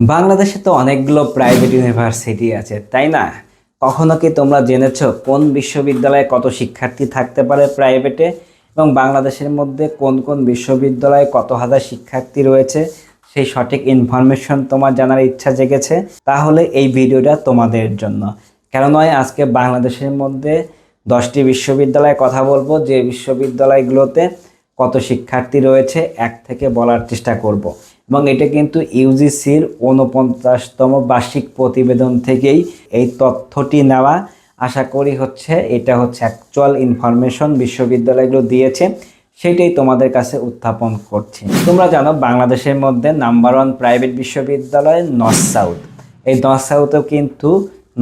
বাংলাদেশে তো অনেকগুলো প্রাইভেট ইউনিভার্সিটি আছে, তাই না? কখনো কি তোমরা জেনেছো কোন বিশ্ববিদ্যালয়ে কত শিক্ষার্থী থাকতে পারে প্রাইভেটে এবং বাংলাদেশের মধ্যে কোন কোন বিশ্ববিদ্যালয়ে কত হাজার শিক্ষার্থী রয়েছে? সেই সঠিক ইনফরমেশন তোমার জানার ইচ্ছা জেগেছে? তাহলে এই ভিডিওটা তোমাদের জন্য। কেন নয়, আজকে বাংলাদেশের মধ্যে দশটি বিশ্ববিদ্যালয়ে কথা বলব। যে বিশ্ববিদ্যালয়গুলোতে কত শিক্ষার্থী রয়েছে, এক থেকে বলার চেষ্টা করব। এবং এটা কিন্তু ইউজিসির উনপঞ্চাশতম বার্ষিক প্রতিবেদন থেকেই এই তথ্যটি নেওয়া আশা করি হচ্ছে এটা হচ্ছে অ্যাকচুয়াল ইনফরমেশন বিশ্ববিদ্যালয়গুলো দিয়েছে, সেটাই তোমাদের কাছে উত্থাপন করছি। তোমরা জানো বাংলাদেশের মধ্যে নাম্বার ওয়ান প্রাইভেট বিশ্ববিদ্যালয় নর্থ সাউথ এই নর্থ সাউথেও কিন্তু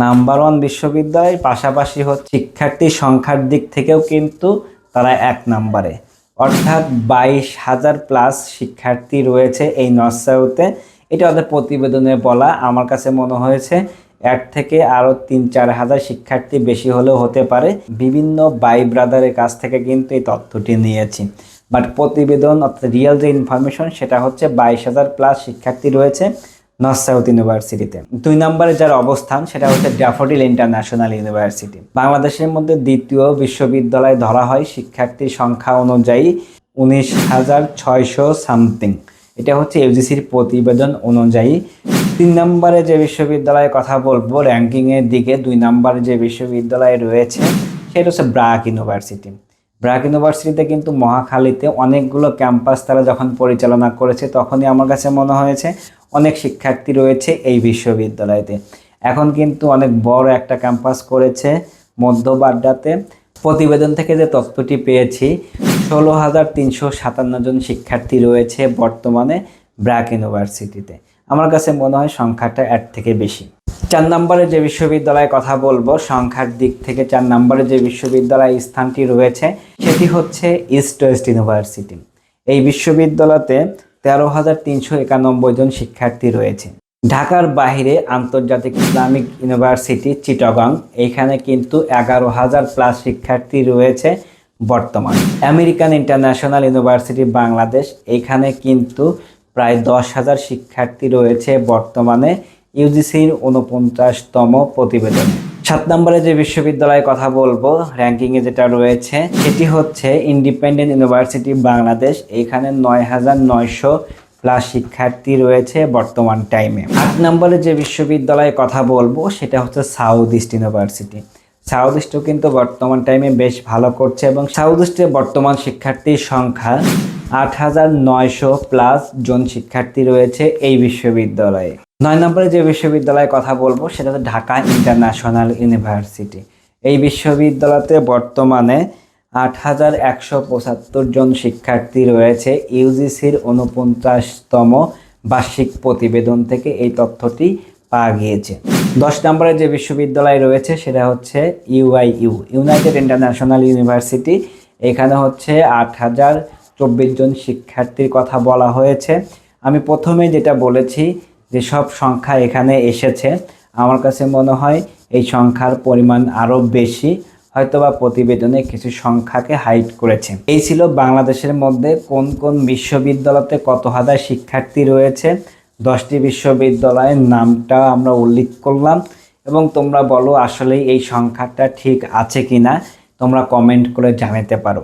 নাম্বার ওয়ান বিশ্ববিদ্যালয়ের পাশাপাশি হচ্ছে শিক্ষার্থী সংখ্যার দিক থেকেও কিন্তু তারা এক নাম্বারে অর্থাৎ বাইশ হাজার প্লাস শিক্ষার্থী রয়েছে এই নর্থ সাউথে এটা ওদের প্রতিবেদনে বলা আমার কাছে মনে হয়েছে, এর থেকে আরও তিন চার হাজার শিক্ষার্থী বেশি হলেও হতে পারে। বিভিন্ন বাই ব্রাদারের কাছ থেকে কিন্তু এই তথ্যটি নিয়েছি। বাট প্রতিবেদন অর্থাৎ রিয়েল যে ইনফরমেশন সেটা হচ্ছে বাইশ হাজার প্লাস শিক্ষার্থী রয়েছে। নর্থ সাউথ ইউনিভার্সিটিতে। দুই নম্বরে যার অবস্থান, সেটা হচ্ছে ড্যাফোডিল ইন্টারন্যাশনাল ইউনিভার্সিটি। বাংলাদেশের মধ্যে দ্বিতীয় বিশ্ববিদ্যালয় ধরা হয় শিক্ষার্থীর সংখ্যা অনুযায়ী উনিশ হাজার ছয়শো সামথিং। এটা হচ্ছে ইউজিসির প্রতিবেদন অনুযায়ী। তিন নম্বরে যে বিশ্ববিদ্যালয়ের কথা বলব র্যাঙ্কিংয়ের দিকে দুই নম্বরে যে বিশ্ববিদ্যালয় রয়েছে, সেটা হচ্ছে ব্রাক ইউনিভার্সিটি। ব্রাক ইউনিভার্সিটিতে কিন্তু মহাখালীতে অনেকগুলো ক্যাম্পাস তারা যখন পরিচালনা করেছে, তখনই আমার কাছে মনে হয়েছে অনেক শিক্ষার্থী রয়েছে এই বিশ্ববিদ্যালয়তে। এখন কিন্তু অনেক বড় একটা ক্যাম্পাস করেছে মধ্যবাড্ডাতে প্রতিবেদন থেকে যে তথ্যটি পেয়েছি, ষোলো হাজার তিনশো সাতান্ন জন শিক্ষার্থী রয়েছে বর্তমানে ব্র্যাক ইউনিভার্সিটিতে। আমার কাছে মনে হয় সংখ্যাটা এর থেকে বেশি। চার নম্বরে যে বিশ্ববিদ্যালয়ে কথা বলব, সংখ্যার দিক থেকে চার নম্বরে যে বিশ্ববিদ্যালয় স্থানটি রয়েছে, সেটি হচ্ছে ইস্ট ওয়েস্ট ইউনিভার্সিটি এই বিশ্ববিদ্যালয়তে তেরো হাজার তিনশো একানব্বই জন শিক্ষার্থী রয়েছে। ঢাকার বাইরে আন্তর্জাতিক ইসলামিক ইউনিভার্সিটি চিটগং এইখানে কিন্তু এগারো হাজার প্লাস শিক্ষার্থী রয়েছে বর্তমান। আমেরিকান ইন্টারন্যাশনাল ইউনিভার্সিটি বাংলাদেশ এইখানে কিন্তু প্রায় দশ হাজার শিক্ষার্থী রয়েছে বর্তমানে ইউজিসির উনপঞ্চাশতম প্রতিবেদন। সাত নম্বরে যে বিশ্ববিদ্যালয়ের কথা বলব র্যাঙ্কিংয়ে যেটা রয়েছে, সেটি হচ্ছে ইন্ডিপেন্ডেন্ট ইউনিভার্সিটি বাংলাদেশ এখানে নয় হাজার নয়শো প্লাস শিক্ষার্থী রয়েছে বর্তমান টাইমে আট নম্বরে যে বিশ্ববিদ্যালয়ের কথা বলব, সেটা হচ্ছে সাউথ ইস্ট ইউনিভার্সিটি সাউথ ইস্টও কিন্তু বর্তমান টাইমে বেশ ভালো করছে এবং সাউথ ইস্টে বর্তমান শিক্ষার্থীর সংখ্যা আট হাজার নয়শো প্লাস জন শিক্ষার্থী রয়েছে এই বিশ্ববিদ্যালয়ে। নয় নম্বরে যে বিশ্ববিদ্যালয়ের কথা বলব, সেটা হচ্ছে ঢাকা ইন্টারন্যাশনাল ইউনিভার্সিটি। এই বিশ্ববিদ্যালয়তে বর্তমানে আট হাজার একশো পঁচাত্তর জন শিক্ষার্থী রয়েছে। ইউজিসির উনপঞ্চাশতম বার্ষিক প্রতিবেদন থেকে এই তথ্যটি পাওয়া গিয়েছে। দশ নম্বরে যে বিশ্ববিদ্যালয় রয়েছে, সেটা হচ্ছে ইউআইইউ ইউনাইটেড ইন্টারন্যাশনাল ইউনিভার্সিটি। এখানে হচ্ছে আট হাজার চব্বিশ জন শিক্ষার্থীর কথা বলা হয়েছে। আমি প্রথমে যেটা বলেছি যে সব সংখ্যা এখানে এসেছে, আমার কাছে মনে হয় এই সংখ্যার পরিমাণ আরও বেশি। হয়তোবা প্রতিবেদনে কিছু সংখ্যাকে হাইড করেছে। এই ছিল বাংলাদেশের মধ্যে কোন কোন বিশ্ববিদ্যালয়তে কত হাজার শিক্ষার্থী রয়েছে। দশটি বিশ্ববিদ্যালয়ের নামটা আমরা উল্লেখ করলাম এবং তোমরা বলো আসলে এই সংখ্যাটা ঠিক আছে কি না তোমরা কমেন্ট করে জানাতে পারো।